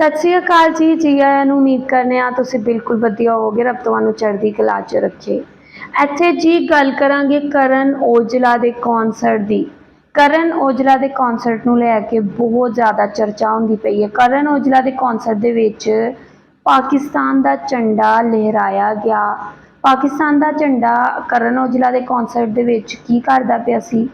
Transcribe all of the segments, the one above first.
ਸਤਿ ਸ਼੍ਰੀ ਅਕਾਲ ਜੀ ਜੀ ਆਇਆਂ ਨੂੰ ਉਮੀਦ ਕਰਨੇ ਆ ਤੁਸੀਂ ਬਿਲਕੁਲ ਵਧੀਆ ਹੋਵੋਗੇ, ਰੱਬ ਤੁਹਾਨੂੰ ਚੜ੍ਹਦੀ ਕਲਾ 'ਚ ਰੱਖੇ। ਇੱਥੇ ਜੀ ਗੱਲ ਕਰਾਂਗੇ ਕਰਨ ਔਜਲਾ ਦੇ ਕਨਸਰਟ ਦੀ। ਕਰਨ ਔਜਲਾ ਦੇ ਕਨਸਰਟ ਨੂੰ ਲੈ ਕੇ ਬਹੁਤ ਜ਼ਿਆਦਾ ਚਰਚਾ ਹੁੰਦੀ ਪਈ ਹੈ। ਕਰਨ ਔਜਲਾ ਦੇ ਕਨਸਰਟ ਦੇ ਵਿੱਚ ਪਾਕਿਸਤਾਨ ਦਾ ਝੰਡਾ ਲਹਿਰਾਇਆ ਗਿਆ। ਪਾਕਿਸਤਾਨ ਦਾ ਝੰਡਾ ਕਰਨ ਔਜਲਾ ਦੇ ਕਨਸਰਟ ਦੇ ਵਿੱਚ ਕੀ ਕਰਦਾ ਪਿਆ ਸੀ?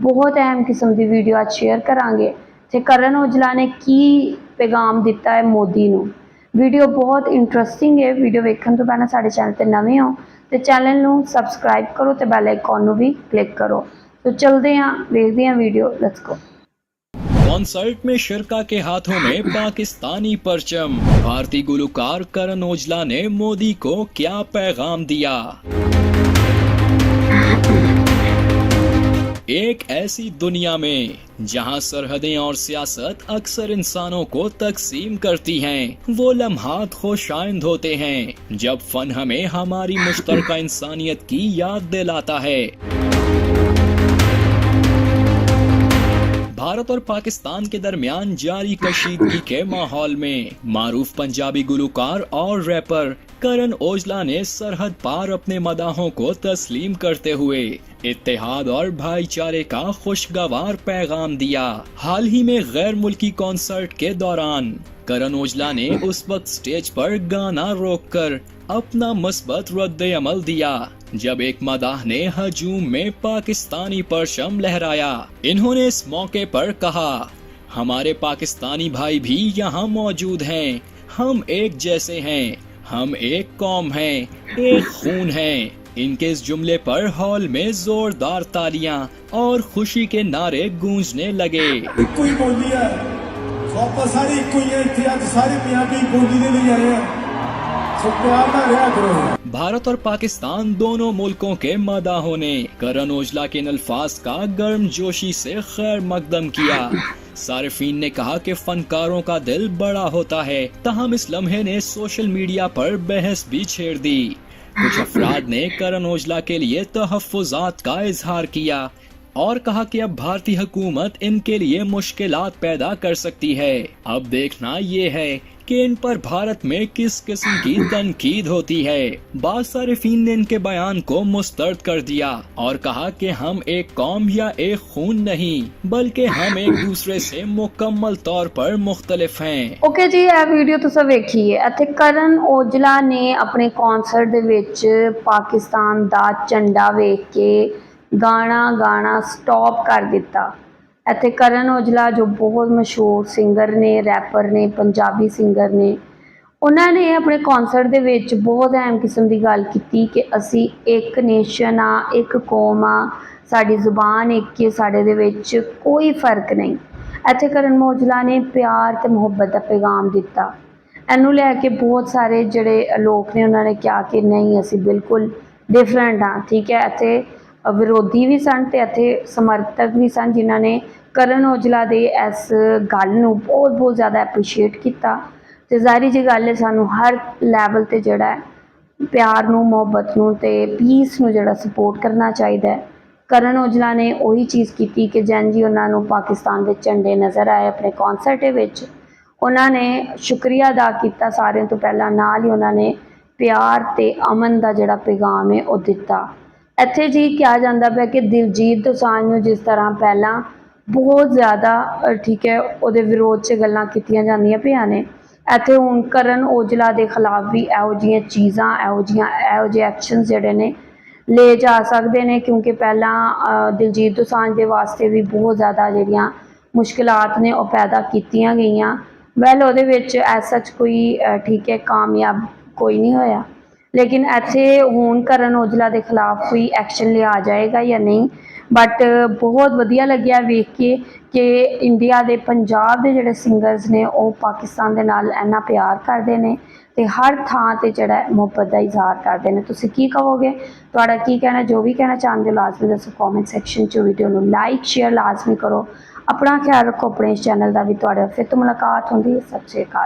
ਬਹੁਤ ਅਹਿਮ ਕਿਸਮ ਦੀ ਵੀਡੀਓ ਅੱਜ ਸ਼ੇਅਰ ਕਰਾਂਗੇ। ਤੇ ਕਰਨ ਔਜਲਾ ਨੇ ਕੀ ਪੈਗਾਮ ਦਿੱਤਾ ਹੈ ਮੋਦੀ ਨੂੰ ਵੀਡੀਓ ਬਹੁਤ ਇੰਟਰਸਟਿੰਗ ਹੈ ਵੀਡੀਓ ਵੇਖਣ ਤੋਂ ਪਹਿਲਾਂ ਸਾਡੇ ਚੈਨਲ ਤੇ ਨਵੇਂ ਹੋ ਤੇ ਚੈਨਲ ਨੂੰ ਸਬਸਕ੍ਰਾਈਬ ਕਰੋ ਤੇ ਬੈਲ ਆਈਕਨ ਨੂੰ ਵੀ ਕਲਿੱਕ ਕਰੋ तो चलते हैं देखते हैं वीडियो लेट्स गो कॉन्सर्ट में शिरका के हाथों में पाकिस्तानी परचम भारतीय गुलकार करण ओजला ने मोदी को क्या पैगाम दिया ایک ایسی دنیا میں جہاں سرحدیں اور سیاست اکثر انسانوں کو تقسیم کرتی ہیں، وہ لمحات خوش آئند ہوتے ہیں جب فن ہمیں ہماری مشترکہ انسانیت کی یاد دلاتا ہے۔ بھارت اور پاکستان کے درمیان جاری کشیدگی کے ماحول میں معروف پنجابی گلوکار اور ریپر کرن اوجلا نے سرحد پار اپنے مداحوں کو تسلیم کرتے ہوئے اتحاد اور بھائی چارے کا خوشگوار پیغام دیا۔ حال ہی میں غیر ملکی کانسرٹ کے دوران کرن اوجلا نے اس وقت سٹیج پر گانا روک کر اپنا مثبت رد عمل دیا، جب ایک مداح نے ہجوم میں پاکستانی پرشم لہرایا۔ انہوں نے اس موقع پر کہا، ہمارے پاکستانی بھائی بھی یہاں موجود ہیں، ہم ایک جیسے ہیں۔ ہم ایک قوم ہیں ایک خون ہیں۔ ان کے اس جملے پر ہال میں زوردار تالیاں اور خوشی کے نعرے گونجنے لگے۔ کوئی بولی ہے۔ ساری کوئی ساری میاں بھی بولی دے آئے ہیں۔ بھارت اور پاکستان دونوں ملکوں کے مداحوں نے کرن اوجلا کے ان الفاظ کا گرم جوشی سے خیر مقدم کیا۔ صارفین نے کہا کہ فنکاروں کا دل بڑا ہوتا ہے، تاہم اس لمحے نے سوشل میڈیا پر بحث بھی چھیڑ دی۔ کچھ افراد نے کرن اوجلا کے لیے تحفظات کا اظہار کیا اور کہا کہ اب بھارتی حکومت ان کے لیے مشکلات پیدا کر سکتی ہے۔ اب دیکھنا یہ ہے कि इन पर भारत में किस किस्म की तनकीद होती है बाद सारिफीन ने इनके बयान को मुस्तरद कर दिया और कहा कि हम एक कौम या एक खून नहीं बल्कि हम एक दूसरे से मुकम्मल तौर पर मुख्तलिफ हैं ਓਕੇ ਜੀ ਇਹ ਵੀਡੀਓ ਤੁਸੀਂ ਵੇਖੀਏ ਇੱਥੇ ਕਰਨ ਔਜਲਾ ਨੇ ਆਪਣੇ ਕਨਸਰਟ ਦੇ ਵਿੱਚ ਪਾਕਿਸਤਾਨ ਦਾ ਝੰਡਾ ਵੇਖ ਕੇ ਗਾਣਾ ਗਾਣਾ ਸਟਾਪ ਕਰ ਦਿੱਤਾ ਇੱਥੇ ਕਰਨ ਔਜਲਾ ਜੋ ਬਹੁਤ ਮਸ਼ਹੂਰ ਸਿੰਗਰ ਨੇ ਰੈਪਰ ਨੇ, ਪੰਜਾਬੀ ਸਿੰਗਰ ਨੇ, ਉਹਨਾਂ ਨੇ ਆਪਣੇ ਕਨਸਰਟ ਦੇ ਵਿੱਚ ਬਹੁਤ ਅਹਿਮ ਕਿਸਮ ਦੀ ਗੱਲ ਕੀਤੀ ਕਿ ਅਸੀਂ ਇੱਕ ਨੇਸ਼ਨ ਆ, ਇੱਕ ਕੌਮ ਆ, ਸਾਡੀ ਜ਼ੁਬਾਨ ਇੱਕ ਹੈ ਸਾਡੇ ਦੇ ਵਿੱਚ ਕੋਈ ਫ਼ਰਕ ਨਹੀਂ। ਇੱਥੇ ਕਰਨ ਔਜਲਾ ਨੇ ਪਿਆਰ ਤੇ ਮੁਹੱਬਤ ਦਾ ਪੈਗਾਮ ਦਿੱਤਾ। ਇਹਨੂੰ ਲੈ ਕੇ ਬਹੁਤ ਸਾਰੇ ਜਿਹੜੇ ਲੋਕ ਨੇ, ਉਹਨਾਂ ਨੇ ਕਿਹਾ ਕਿ ਨਹੀਂ, ਅਸੀਂ ਬਿਲਕੁਲ ਡਿਫਰੈਂਟ ਆ, ਠੀਕ ਹੈ? ਇੱਥੇ ਵਿਰੋਧੀ ਵੀ ਸਨ ਤੇ ਇੱਥੇ ਸਮਰਥਕ ਵੀ ਸਨ ਜਿਨ੍ਹਾਂ ਨੇ ਕਰਨ ਔਜਲਾ ਦੇ ਇਸ ਗੱਲ ਨੂੰ ਬਹੁਤ ਬਹੁਤ ਜ਼ਿਆਦਾ ਐਪਰੀਸ਼ੀਏਟ ਕੀਤਾ। ਤੇ ਜ਼ਾਹਿਰ ਜੀ ਗੱਲ ਹੈ, ਸਾਨੂੰ ਹਰ ਲੈਵਲ ਤੇ ਜਿਹੜਾ ਹੈ, ਪਿਆਰ ਨੂੰ, ਮੁਹੱਬਤ ਨੂੰ ਤੇ ਪੀਸ ਨੂੰ ਜਿਹੜਾ ਸਪੋਰਟ ਕਰਨਾ ਚਾਹੀਦਾ ਹੈ। ਕਰਨ ਔਜਲਾ ਨੇ ਉਹੀ ਚੀਜ਼ ਕੀਤੀ ਕਿ ਜੈਨ ਜੀ ਉਹਨਾਂ ਨੂੰ ਪਾਕਿਸਤਾਨ ਦੇ ਝੰਡੇ ਨਜ਼ਰ ਆਏ ਆਪਣੇ ਕਨਸਰਟ ਦੇ ਵਿੱਚ। ਉਹਨਾਂ ਨੇ ਸ਼ੁਕਰੀਆ ਅਦਾ ਕੀਤਾ ਸਾਰਿਆਂ ਤੋਂ ਪਹਿਲਾਂ। ਨਾਲ ਹੀ ਉਹਨਾਂ ਨੇ ਪਿਆਰ ਤੇ ਅਮਨ ਦਾ ਜਿਹੜਾ ਪੈਗਾਮ ਹੈ, ਉਹ ਦਿੱਤਾ। ਇੱਥੇ ਜੀ ਕਿਹਾ ਜਾਂਦਾ ਪਿਆ ਕਿ ਦਿਲਜੀਤ ਦੋਸਾਂਝ ਨੂੰ ਜਿਸ ਤਰ੍ਹਾਂ ਪਹਿਲਾਂ ਬਹੁਤ ਜ਼ਿਆਦਾ ਠੀਕ ਹੈ, ਉਹਦੇ ਵਿਰੋਧ 'ਚ ਗੱਲਾਂ ਕੀਤੀਆਂ ਜਾਂਦੀਆਂ ਪਈਆਂ ਨੇ, ਇੱਥੇ ਹੁਣ ਕਰਨ ਔਜਲਾ ਦੇ ਖਿਲਾਫ ਵੀ ਇਹੋ ਜਿਹੀਆਂ ਚੀਜ਼ਾਂ, ਇਹੋ ਜਿਹੀਆਂ, ਇਹੋ ਜਿਹੇ ਐਕਸ਼ਨ ਜਿਹੜੇ ਨੇ ਲੈ ਜਾ ਸਕਦੇ ਨੇ, ਕਿਉਂਕਿ ਪਹਿਲਾਂ ਦਿਲਜੀਤ ਦੋਸਾਂਝ ਦੇ ਵਾਸਤੇ ਵੀ ਬਹੁਤ ਜ਼ਿਆਦਾ ਜਿਹੜੀਆਂ ਮੁਸ਼ਕਿਲਾਤ ਨੇ ਉਹ ਪੈਦਾ ਕੀਤੀਆਂ ਗਈਆਂ। ਵੈਲ ਉਹਦੇ ਵਿੱਚ ਐਸ ਸੱਚ ਕੋਈ ਠੀਕ ਹੈ, ਕਾਮਯਾਬ ਕੋਈ ਨਹੀਂ ਹੋਇਆ। ਲੇਕਿਨ ਇੱਥੇ ਹੁਣ ਕਰਨ ਔਜਲਾ ਦੇ ਖਿਲਾਫ ਕੋਈ ਐਕਸ਼ਨ ਲਿਆ ਜਾਏਗਾ ਜਾਂ ਨਹੀਂ? ਬਟ ਬਹੁਤ ਵਧੀਆ ਲੱਗਿਆ ਵੇਖ ਕੇ ਕਿ ਇੰਡੀਆ ਦੇ ਪੰਜਾਬ ਦੇ ਜਿਹੜੇ ਸਿੰਗਰਸ ਨੇ, ਉਹ ਪਾਕਿਸਤਾਨ ਦੇ ਨਾਲ ਇੰਨਾ ਪਿਆਰ ਕਰਦੇ ਨੇ ਤੇ ਹਰ ਥਾਂ ਤੇ ਜਿਹੜਾ ਮੁਹੱਬਤ ਦਾ ਇਜ਼ਹਾਰ ਕਰਦੇ ਨੇ। ਤੁਸੀਂ ਕੀ ਕਹੋਗੇ? ਤੁਹਾਡਾ ਕੀ ਕਹਿਣਾ? ਜੋ ਵੀ ਕਹਿਣਾ ਚਾਹੁੰਦੇ ਹੋ, ਲਾਜ਼ਮੀ ਦੱਸੋ ਕਮੈਂਟ ਸੈਕਸ਼ਨ 'ਚ ਵੀਡੀਓ ਨੂੰ ਲਾਈਕ ਸ਼ੇਅਰ ਲਾਜ਼ਮੀ ਕਰੋ। ਆਪਣਾ ਖਿਆਲ ਰੱਖੋ, ਆਪਣੇ ਚੈਨਲ ਦਾ ਵੀ ਤੁਹਾਡੇ ਫਿਰ ਤੋਂ ਮੁਲਾਕਾਤ ਹੁੰਦੀ ਹੈ। ਸਤਿ ਸ਼੍ਰੀ ਅਕਾਲ।